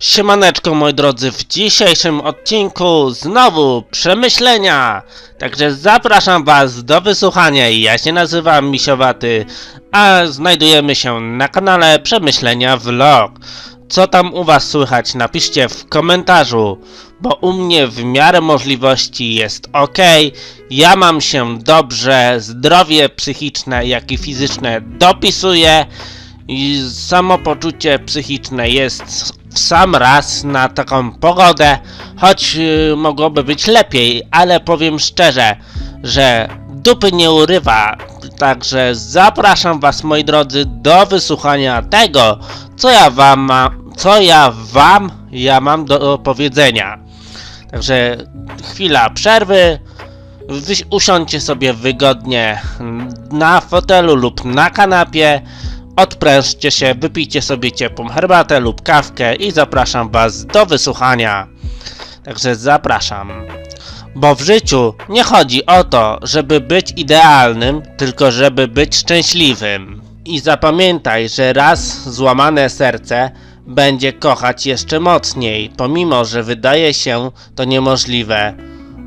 Siemaneczko moi drodzy, w dzisiejszym odcinku znowu przemyślenia. Także zapraszam was do wysłuchania. Ja się nazywam Misiowaty, a znajdujemy się na kanale Przemyślenia Vlog. Co tam u was słychać napiszcie w komentarzu, bo u mnie w miarę możliwości jest ok. Ja mam się dobrze, zdrowie psychiczne jak i fizyczne dopisuje i samopoczucie psychiczne jest w sam raz na taką pogodę, choć y, mogłoby być lepiej, ale powiem szczerze, że dupy nie urywa. Także zapraszam was moi drodzy do wysłuchania tego, co ja wam ma, co ja wam ja mam do powiedzenia. Także chwila przerwy. Wy usiądźcie sobie wygodnie na fotelu lub na kanapie. Odprężcie się, wypijcie sobie ciepłą herbatę lub kawkę i zapraszam Was do wysłuchania. Także zapraszam. Bo w życiu nie chodzi o to, żeby być idealnym, tylko żeby być szczęśliwym. I zapamiętaj, że raz złamane serce będzie kochać jeszcze mocniej, pomimo że wydaje się to niemożliwe.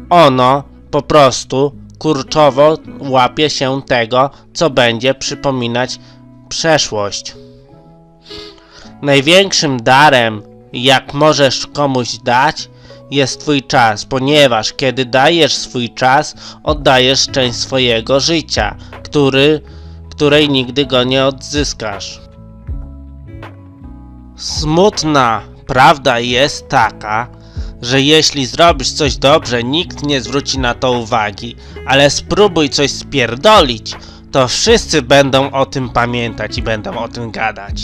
Ono po prostu kurczowo łapie się tego, co będzie przypominać przeszłość. Największym darem, jak możesz komuś dać, jest Twój czas, ponieważ kiedy dajesz swój czas, oddajesz część swojego życia, który, której nigdy go nie odzyskasz. Smutna prawda jest taka, że jeśli zrobisz coś dobrze, nikt nie zwróci na to uwagi, ale spróbuj coś spierdolić, to wszyscy będą o tym pamiętać i będą o tym gadać.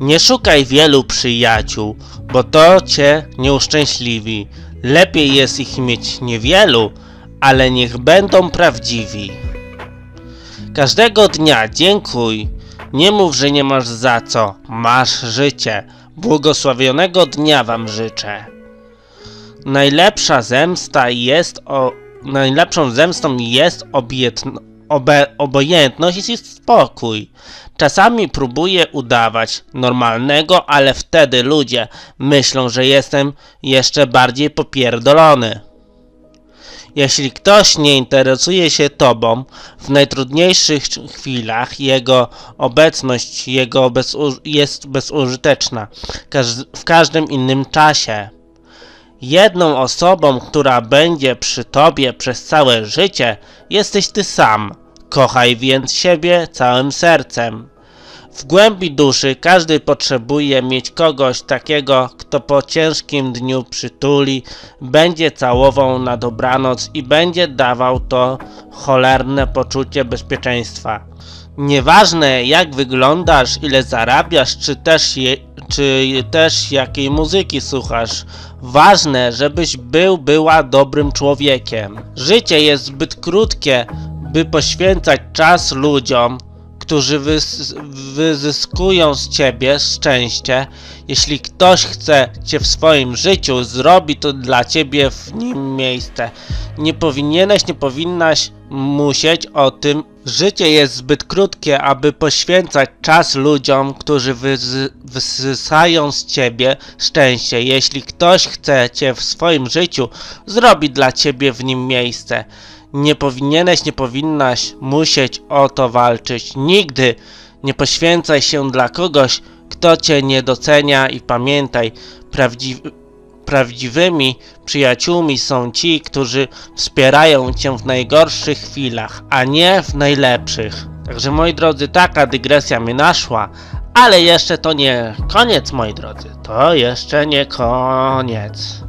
Nie szukaj wielu przyjaciół, bo to cię nie uszczęśliwi. Lepiej jest ich mieć niewielu, ale niech będą prawdziwi. Każdego dnia dziękuj. Nie mów, że nie masz za co. Masz życie. Błogosławionego dnia wam życzę. Najlepsza zemsta jest o... Najlepszą zemstą jest obietno... Obe... obojętność i spokój. Czasami próbuję udawać normalnego, ale wtedy ludzie myślą, że jestem jeszcze bardziej popierdolony. Jeśli ktoś nie interesuje się tobą, w najtrudniejszych chwilach jego obecność jego bezu- jest bezużyteczna każ- w każdym innym czasie. Jedną osobą, która będzie przy tobie przez całe życie, jesteś ty sam. Kochaj więc siebie całym sercem. W głębi duszy każdy potrzebuje mieć kogoś takiego, kto po ciężkim dniu przytuli, będzie całował na dobranoc i będzie dawał to cholerne poczucie bezpieczeństwa. Nieważne jak wyglądasz, ile zarabiasz, czy też, je, czy też jakiej muzyki słuchasz, ważne, żebyś był, była dobrym człowiekiem. Życie jest zbyt krótkie, by poświęcać czas ludziom, którzy wys wyzyskują z ciebie szczęście. Jeśli ktoś chce cię w swoim życiu, zrobi to dla ciebie w nim miejsce. Nie powinieneś, nie powinnaś musieć o tym. Życie jest zbyt krótkie, aby poświęcać czas ludziom, którzy wysysają z ciebie szczęście. Jeśli ktoś chce cię w swoim życiu, zrobi dla ciebie w nim miejsce. Nie powinieneś, nie powinnaś musieć o to walczyć. Nigdy nie poświęcaj się dla kogoś, kto cię nie docenia i pamiętaj, prawdzi prawdziwymi przyjaciółmi są ci, którzy wspierają cię w najgorszych chwilach, a nie w najlepszych. Także moi drodzy, taka dygresja mnie naszła, ale jeszcze to nie koniec, moi drodzy. To jeszcze nie koniec.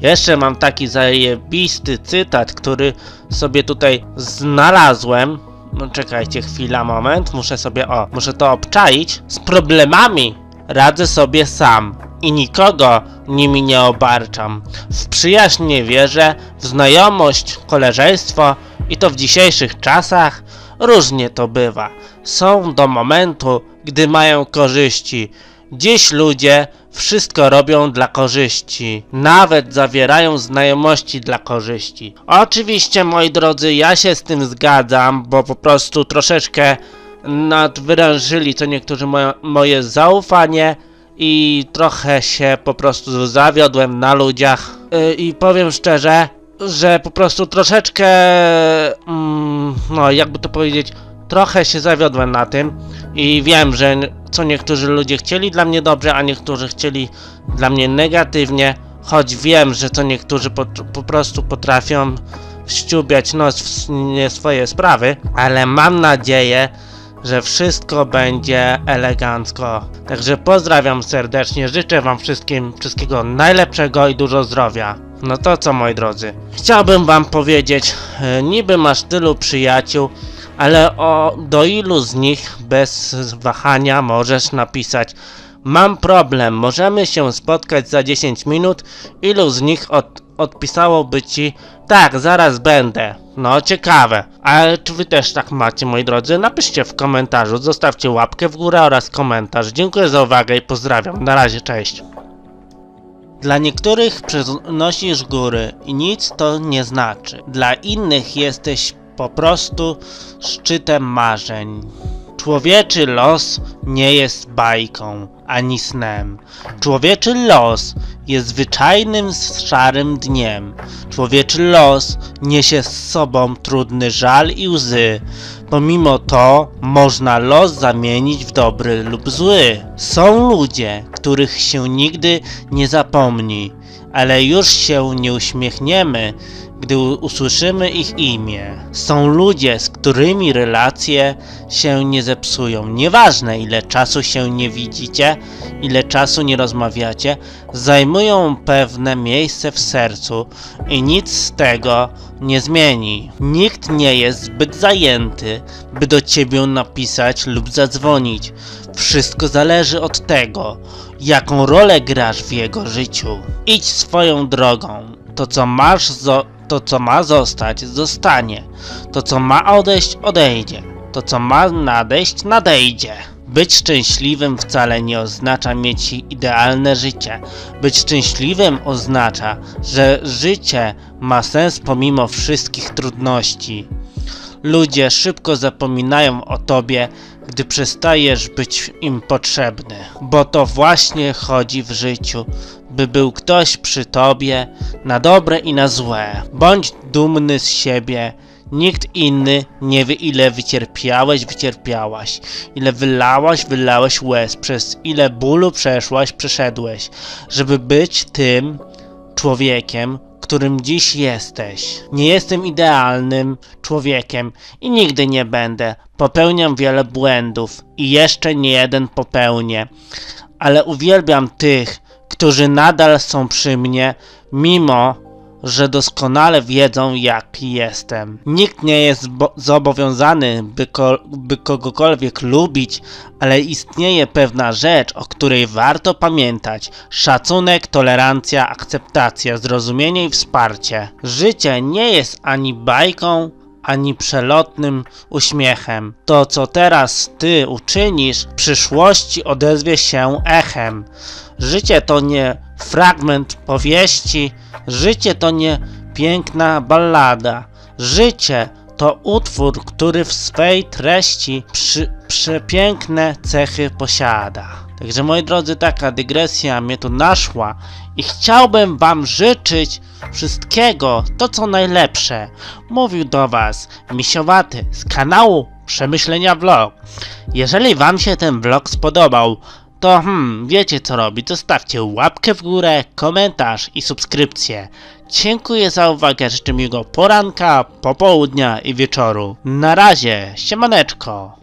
Jeszcze mam taki zajebisty cytat, który sobie tutaj znalazłem. No czekajcie chwila, moment. Muszę sobie, o, muszę to obczaić. Z problemami radzę sobie sam i nikogo nimi nie obarczam. W przyjaźń nie wierzę, w znajomość, koleżeństwo i to w dzisiejszych czasach różnie to bywa. Są do momentu, gdy mają korzyści. Dziś ludzie wszystko robią dla korzyści, nawet zawierają znajomości dla korzyści. Oczywiście, moi drodzy, ja się z tym zgadzam, bo po prostu troszeczkę nadwyrężyli co niektórzy moje, moje zaufanie i trochę się po prostu zawiodłem na ludziach. Y, I powiem szczerze, że po prostu troszeczkę, mm, no jakby to powiedzieć, trochę się zawiodłem na tym i wiem, że co niektórzy ludzie chcieli dla mnie dobrze, a niektórzy chcieli dla mnie negatywnie, choć wiem, że co niektórzy po, po prostu potrafią ściubiać nos w nie swoje sprawy, ale mam nadzieję, że wszystko będzie elegancko. Także pozdrawiam serdecznie, życzę wam wszystkim wszystkiego najlepszego i dużo zdrowia. No to co moi drodzy, chciałbym wam powiedzieć, e, niby masz tylu przyjaciół, ale o do ilu z nich bez wahania możesz napisać Mam problem, możemy się spotkać za 10 minut. Ilu z nich od, odpisałoby ci Tak, zaraz będę. No, ciekawe. Ale czy wy też tak macie, moi drodzy? Napiszcie w komentarzu, zostawcie łapkę w górę oraz komentarz. Dziękuję za uwagę i pozdrawiam. Na razie, cześć. Dla niektórych przynosisz góry i nic to nie znaczy. Dla innych jesteś po prostu szczytem marzeń. Człowieczy los nie jest bajką ani snem. Człowieczy los jest zwyczajnym szarym dniem. Człowieczy los niesie z sobą trudny żal i łzy. Pomimo to można los zamienić w dobry lub zły. Są ludzie, których się nigdy nie zapomni, ale już się nie uśmiechniemy, gdy usłyszymy ich imię. Są ludzie, z którymi relacje się nie zepsują. Nieważne ile czasu się nie widzicie, ile czasu nie rozmawiacie, zajmują pewne miejsce w sercu i nic z tego nie zmieni. Nikt nie jest zbyt zajęty, by do ciebie napisać lub zadzwonić. Wszystko zależy od tego, jaką rolę grasz w jego życiu. Idź swoją drogą. To co masz, to co ma zostać, zostanie. To co ma odejść, odejdzie. To co ma nadejść, nadejdzie. Być szczęśliwym wcale nie oznacza mieć idealne życie. Być szczęśliwym oznacza, że życie ma sens pomimo wszystkich trudności. Ludzie szybko zapominają o tobie, gdy przestajesz być im potrzebny. Bo to właśnie chodzi w życiu, by był ktoś przy tobie na dobre i na złe. Bądź dumny z siebie. Nikt inny nie wie ile wycierpiałeś, wycierpiałaś, ile wylałaś, wylałeś łez, przez ile bólu przeszłaś, przeszedłeś, żeby być tym człowiekiem, którym dziś jesteś. Nie jestem idealnym człowiekiem i nigdy nie będę. Popełniam wiele błędów i jeszcze nie jeden popełnię. Ale uwielbiam tych, którzy nadal są przy mnie, mimo że doskonale wiedzą, jaki jestem. Nikt nie jest bo- zobowiązany, by, ko- by kogokolwiek lubić, ale istnieje pewna rzecz, o której warto pamiętać: szacunek, tolerancja, akceptacja, zrozumienie i wsparcie. Życie nie jest ani bajką, ani przelotnym uśmiechem. To, co teraz ty uczynisz, w przyszłości odezwie się echem. Życie to nie fragment powieści, życie to nie piękna ballada. Życie to utwór, który w swej treści przy, przepiękne cechy posiada. Także moi drodzy, taka dygresja mnie tu naszła i chciałbym wam życzyć wszystkiego, to co najlepsze. Mówił do was Misiowaty z kanału Przemyślenia Vlog. Jeżeli wam się ten vlog spodobał, to hmm, wiecie co robić. Zostawcie łapkę w górę, komentarz i subskrypcję. Dziękuję za uwagę, życzę miłego poranka, popołudnia i wieczoru. Na razie, siemaneczko.